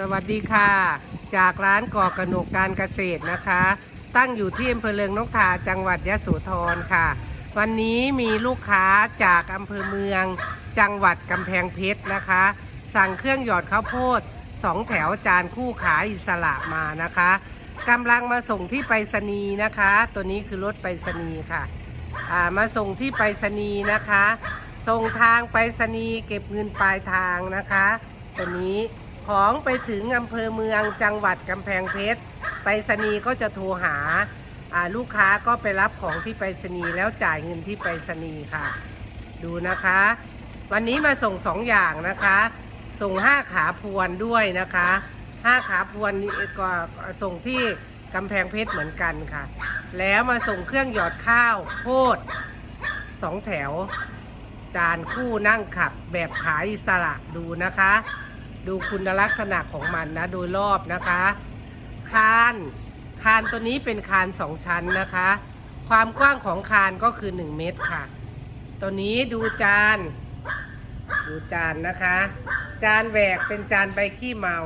สวัสดีค่ะ จากร้านก่อกระหนกการเกษตรนะคะ ตั้งอยู่ที่อำเภอเลืองนกทาจังหวัดยะโสธรค่ะ วันนี้มีลูกค้าจากอำเภอเมือง จังหวัดกำแพงเพชรนะคะ สั่งเครื่องหยอดข้าวโพดสองแถวจานคู่ขายอิสระมานะคะกำลังมาส่งที่ไปรษณีย์นะคะ ตัวนี้คือรถไปรษณีย์ค่ะามาส่งที่ไปรษณีย์นะคะส่งทางไปรษณีย์เก็บเงินปลายทางนะคะ ตัวนี้ ของไปถึงอำเภอเมืองจังหวัดกำแพงเพชรไปรษณีย์ก็จะโทรหาลูกค้าก็ไปรับของที่ไปรษณีย์แล้วจ่ายเงินที่ไปรษณีย์ค่ะ ดูนะคะ วันนี้มาส่งสองอย่างนะคะ ส่งห้าขาพวนด้วยนะคะห้าขาพวนนี่ก็ส่งที่กำแพงเพชรเหมือนกันค่ะ แล้วมาส่งเครื่องหยอดข้าวโพดสองแถว จานคู่นั่งขับแบบขายอิสระดูนะคะ ดูคุณลักษณะของมันนะ โดยรอบนะคะ คานคานตัวนี้เป็นคานสองชั้นนะคะ ความกว้างของคานก็คือ 1 เมตรค่ะ ตัวนี้ดูจาน ดูจานนะคะ จานแหวกเป็นจานใบขี้เมา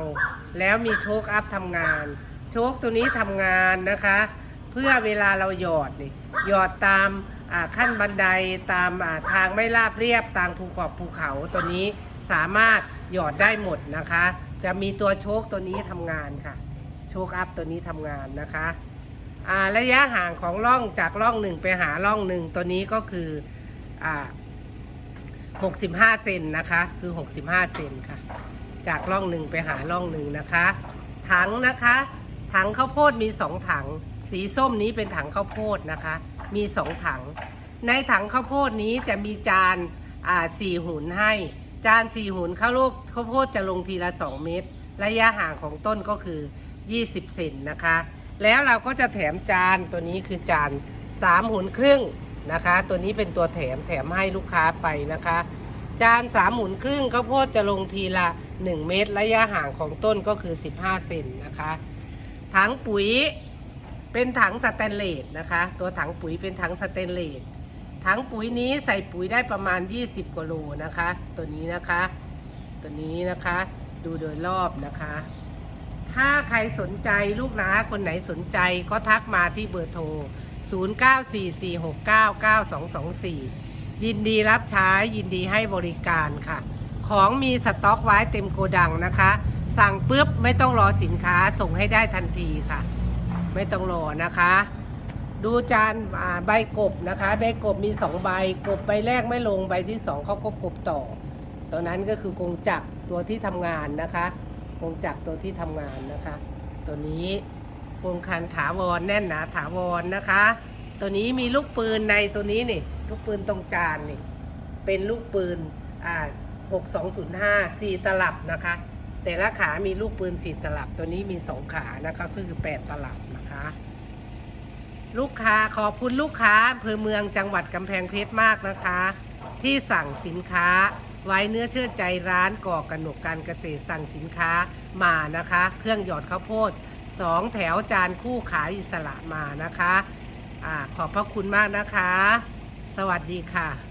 แล้วมีโชคอัพทำงาน โชคตัวนี้ทำงานนะคะ เพื่อเวลาเราหยอดนี่หยอดตามขั้นบันไดตามทางไม่ราบเรียบตามภูเขาภูเขาตัวนี้สามารถ หยอดได้หมดนะคะ จะมีตัวโชคตัวนี้ทำงานค่ะ โชคอัพตัวนี้ทำงานนะคะระยะห่างของร่องจากร่องหนึ่งไปหาร่องหนึ่งตัวนี้ก็คืออ65 เซนนะคะ คือ 65 เซนค่ะ จากร่องหนึ่งไปหาร่องหนึ่งนะคะ ถังนะคะ ถังข้าวโพดมี2ถัง สีส้มนี้เป็นถังข้าวโพดนะคะ มี2ถัง ในถังข้าวโพดนี้จะมีจานสี่หุ่นให้ จานสี่หุนข้าวโพดข้าวโพดจะลงทีละ 2 เม็ดระยะห่างของต้นก็คือ 20 เซนนะคะ แล้วเราก็จะแถมจานตัวนี้คือจาน3หุนครึ่งนะคะ ตัวนี้เป็นตัวแถมแถมให้ลูกค้าไปนะคะ จานสามหมุนครึ่งข้าวโพดจะลงทีละ 1 เมตร ระยะห่างของต้นก็คือ 15 เซนนะคะถังปุ๋ยเป็นถังสแตนเลสนะคะ ตัวถังปุ๋ยเป็นถังสแตนเลส ถังปุ๋ยนี้ใส่ปุ๋ยได้ประมาณ 20กว่าโลนะคะ ตัวนี้นะคะ ตัวนี้นะคะ ดูโดยรอบนะคะ ถ้าใครสนใจลูกน้าคนไหนสนใจก็ทักมาที่เบอร์โทร 0944699224 ยินดีรับใช้ยินดีให้บริการค่ะ ของมีสต็อกไว้เต็มโกดังนะคะ สั่งปุ๊บไม่ต้องรอสินค้าส่งให้ได้ทันทีค่ะ ไม่ต้องรอนะคะ ดูจานใบกบนะคะ ใบกบมีสองใบกบใบแรกไม่ลงใบที่สองเขาก็กบต่อตัวนั้นก็คือกงจักรตัวที่ทำงานนะคะกงจักรตัวที่ทำงานนะคะ ตัวนี้กงคันถาวรแน่นหนาถาวรนะคะ ตัวนี้มีลูกปืนในตัวนี้นี่ลูกปืนตรงจานนี่เป็นลูกปืนอ่า6205สี่ตลับนะคะ แต่ละขามีลูกปืนสี่ตลับ ตัวนี้มีสองขานะคะก็คือแปดตลับนะคะ ลูกค้าขอบคุณลูกค้าอำเภอเมืองจังหวัดกำแพงเพชรมากนะคะ ที่สั่งสินค้า ไว้เนื้อเชื่อใจร้านก่อกระหนกการเกษตรสั่งสินค้ามานะคะ เครื่องหยอดข้าวโพดสองแถวจานคู่ขายอิสระมานะคะอขอบพระคุณมากนะคะ สวัสดีค่ะ